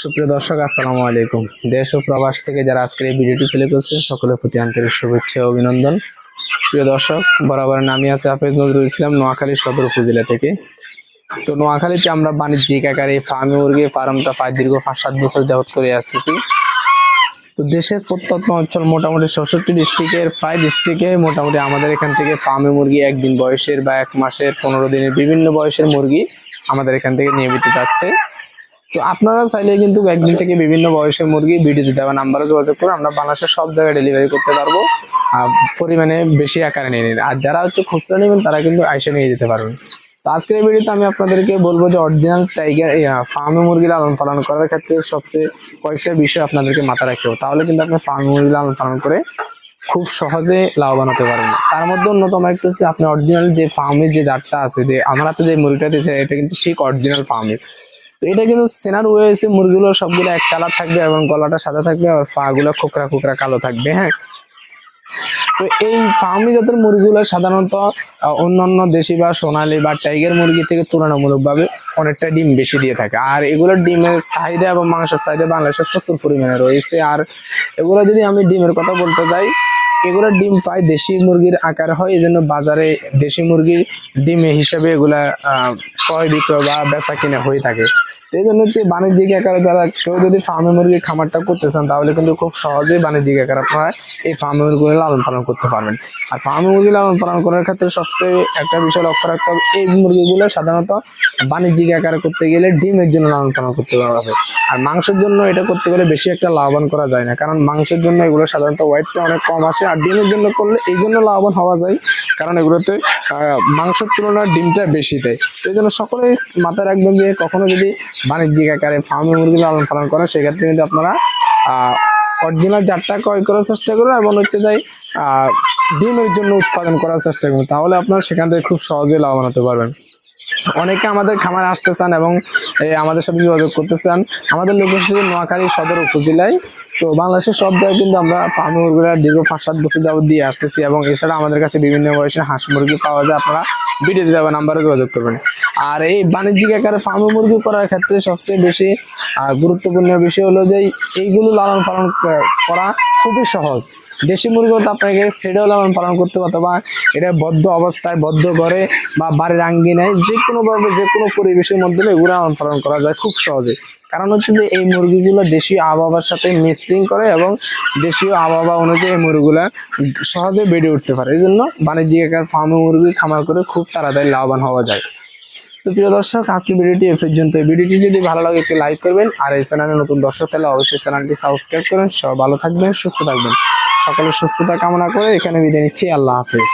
সুপ্রিয় দর্শক, আসসালামু আলাইকুম। দেশ ও প্রবাস থেকে যারা আজকের এই ভিডিওটি ফেলে করছেন সকলের প্রতি আন্তরিক শুভেচ্ছা ও অভিনন্দন। প্রিয় দর্শক, বরাবর নামি আছে হাফেজ নজরুল ইসলাম, নোয়াখালী সদর উপজেলা থেকে। তো নোয়াখালীতে আমরা বাণিজ্যিক আকারে ফার্মে মুরগি ফার্মটা প্রায় দীর্ঘ পাঁচ সাত বছর যাবত করে আসতেছি। তো দেশের প্রত্যন্ত অঞ্চল মোটামুটি ষষ্ঠটি ডিস্ট্রিক্টের, প্রায় ডিস্ট্রিক্টে মোটামুটি আমাদের এখান থেকে ফার্মে মুরগি একদিন বয়সের বা এক মাসের পনেরো দিনের বিভিন্ন বয়সের মুরগি আমাদের এখান থেকে নিয়মিত যাচ্ছে। তো আপনারা চাইলে কিন্তু একদিন থেকে বিভিন্ন বয়সের মুরগি ভিডিও দিতে হবে। নাম্বারে যোগাযোগ করে আমরা বাংলাদেশের সব জায়গায় ডেলিভারি করতে পারব। পরিমাণে বেশি আকারে নিয়ে নিন। আর যারা হচ্ছে খুচরা নেবেন, তারা কিন্তু আইসে নিয়ে যেতে পারবেন। তো আজকের ভিডিওতে আমি আপনাদেরকে বলব যে অরিজিনাল টাইগার ফার্মে মুরগি লালন পালন করার ক্ষেত্রে সবচেয়ে কয়েকটা বিষয় আপনাদেরকে মাথা রাখতে হবে। তাহলে কিন্তু আপনি ফার্মে মুরগি লালন পালন করে খুব সহজে লাভবান হতে পারবেন। তার মধ্যে অন্যতম একটা হচ্ছে আপনি অরিজিনাল যে ফার্মের যে জাতটা আছে, যে আমার হাতে যে মুরগিটা দিয়েছে, এটা কিন্তু ঠিক অরিজিনাল ফার্মের তো এটা কিন্তু সেনার ওয়ে হয়েছে মুরগিগুলো সবগুলো এক কালার থাকবে এবং গলাটা সাদা থাকবে আর পা গুলো খোকরা খোকরা কালো থাকবে হ্যাঁ। তো এই ফার্মি জাতের মুরগিগুলো সাধারণত অন্যান্য দেশি বা সোনালী বা টাইগার মুরগি থেকে তুলনামূলকভাবে অনেকটা ডিম বেশি দিয়ে থাকে। আর এগুলোর ডিমের চাহিদা এবং মাংসের চাহিদা বাংলাদেশে প্রচুর পরিমাণে রয়েছে। আর এগুলো যদি আমি ডিমের কথা বলতে যাই, এগুলো ডিম প্রায় দেশি মুরগির আকার হয় এই জন্য বাজারে দেশি মুরগির ডিম হিসেবে এগুলা ক্রয় বিক্রয় বা বেচা কিনা হয়ে থাকে। এই জন্য হচ্ছে বাণিজ্যিক আকারে যারা কেউ যদি ফার্মে মুরগির খামারটা করতে চান, তাহলে কিন্তু খুব সহজেই বাণিজ্যিক আকারে আপনারা এই ফার্মে মুরগিগুলো লালন পালন করতে পারবেন। আর ফার্মে মুরগি লালন পালন করার ক্ষেত্রে সবচেয়ে একটা বিষয় লক্ষ্য রাখতে হবে, এই মুরগিগুলো সাধারণত বাণিজ্যিক আকারে করতে গেলে ডিমের জন্য লালন পালন করতে হবে আর মাংসের জন্য এটা করতে গেলে বেশি একটা লাভবান করা যায় না। কারণ মাংসের জন্য এগুলো সাধারণত ওয়েটটা অনেক কম আসে আর ডিমের জন্য করলে এই জন্য লাভবান হওয়া যায়, কারণ এগুলোতে মাংসের তুলনায় ডিমটা বেশি দেয়। তো এই জন্য সকলে মাথায় রাখবেন যে কখনো যদি বাণিজ্যিক আকারে ফার্মে মুরগি লালন পালন করেন, সেক্ষেত্রে কিন্তু আপনারা অরিজিনাল জাতটা ক্রয় করার চেষ্টা করুন এবং হচ্ছে যাই ডিমের জন্য উৎপাদন করার চেষ্টা করুন। তাহলে আপনারা সেখান থেকে খুব সহজেই লাভবান হতে পারবেন। অনেকে আমাদের খামারে আসতে চান এবং আমাদের সাথে যোগাযোগ করতে চান। আমাদের লোকেশন নোয়াখালী সদর উপজেলায়। তো বাংলাদেশের সব জায়গায় কিন্তু আমরা ফার্ম মুরগিরা, দীর্ঘ পাঁচ সাত বছর যাবত দিয়ে আসতেছি এবং এছাড়া আমাদের কাছে বিভিন্ন বয়সের হাঁস মুরগি পাওয়া যায়। আপনারা ভিডিও হবে নাম্বারে যোগাযোগ করবেন। আর এই বাণিজ্যিক আকারে ফার্ম মুরগি করার ক্ষেত্রে সবচেয়ে বেশি গুরুত্বপূর্ণ বিষয় হলো যে এইগুলো লালন পালন করা খুবই সহজ। দেশি মুরগি তো আপনাকে ছেড়েও লালন পালন করতে অথবা এটা বদ্ধ অবস্থায়, বদ্ধ করে বা বাড়ির আঙ্গিনায় যে কোনোভাবে যে কোনো পরিবেশের মধ্যে এগুলো লালন পালন করা যায় খুব সহজে। কারণ হচ্ছে যে এই মুরগিগুলো দেশীয় আবহাওয়ার সাথে মিক্সিং করে এবং দেশীয় আবহাওয়া অনুযায়ী এই মুরগিগুলা সহজে বেড়ে উঠতে পারে। এই জন্য বাণিজ্যিক আকার ফার্মে মুরগি খামার করে খুব তাড়াতাড়ি লাভবান হওয়া যায়। তো প্রিয় দর্শক আজকে ভিডিওটি এ পর্যন্ত। ভিডিওটি যদি ভালো লাগে, একটি লাইক করবেন। আর এই চ্যানেলে নতুন দর্শক তাহলে অবশ্যই চ্যানেলটি সাবস্ক্রাইব করবেন সব ভালো থাকবেন, সুস্থ থাকবেন। সকলের সুস্থতা কামনা করে এখানে বিদায় নিচ্ছি। আল্লাহ হাফেজ।